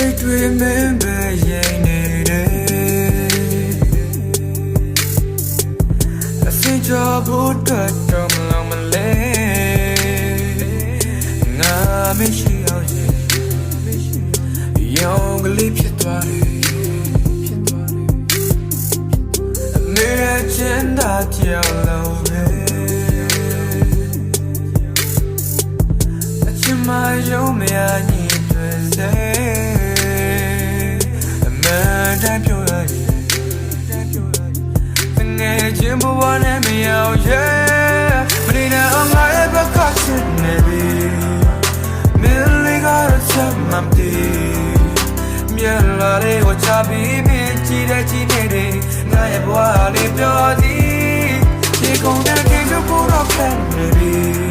စိတ်တွေမင်းပဲရင်နေတယ်အစင်ကြောဖို့တော့တော့မလောင်မလဲငါမရှိအောင်ရင်ရောင်ကလေးဖြစ်သွားတယ်အမေရဲ့ချမ်းသာကြောင်လို့ပဲအချင်မယုံမရ ငယ်ချင်းဘဝနဲ့မရောက်ရဲ့မနေနဲ့အောင်ငါရဲ့ဘက်ကချင်နေပြီမင်းလေးကတော့ချက်မှမတည်မြက်လာလေးကိုချပြီးမြင်ကြည့်တဲ့ကြည့်နေတဲ့ငါရဲ့ဘဝလေးပြောသည်ဒီကုန်တဲ့ကိစ္စကိုတော့ခံနေပြီချစ်တဲ့စိတ်ကြောင့်မှချူပြီး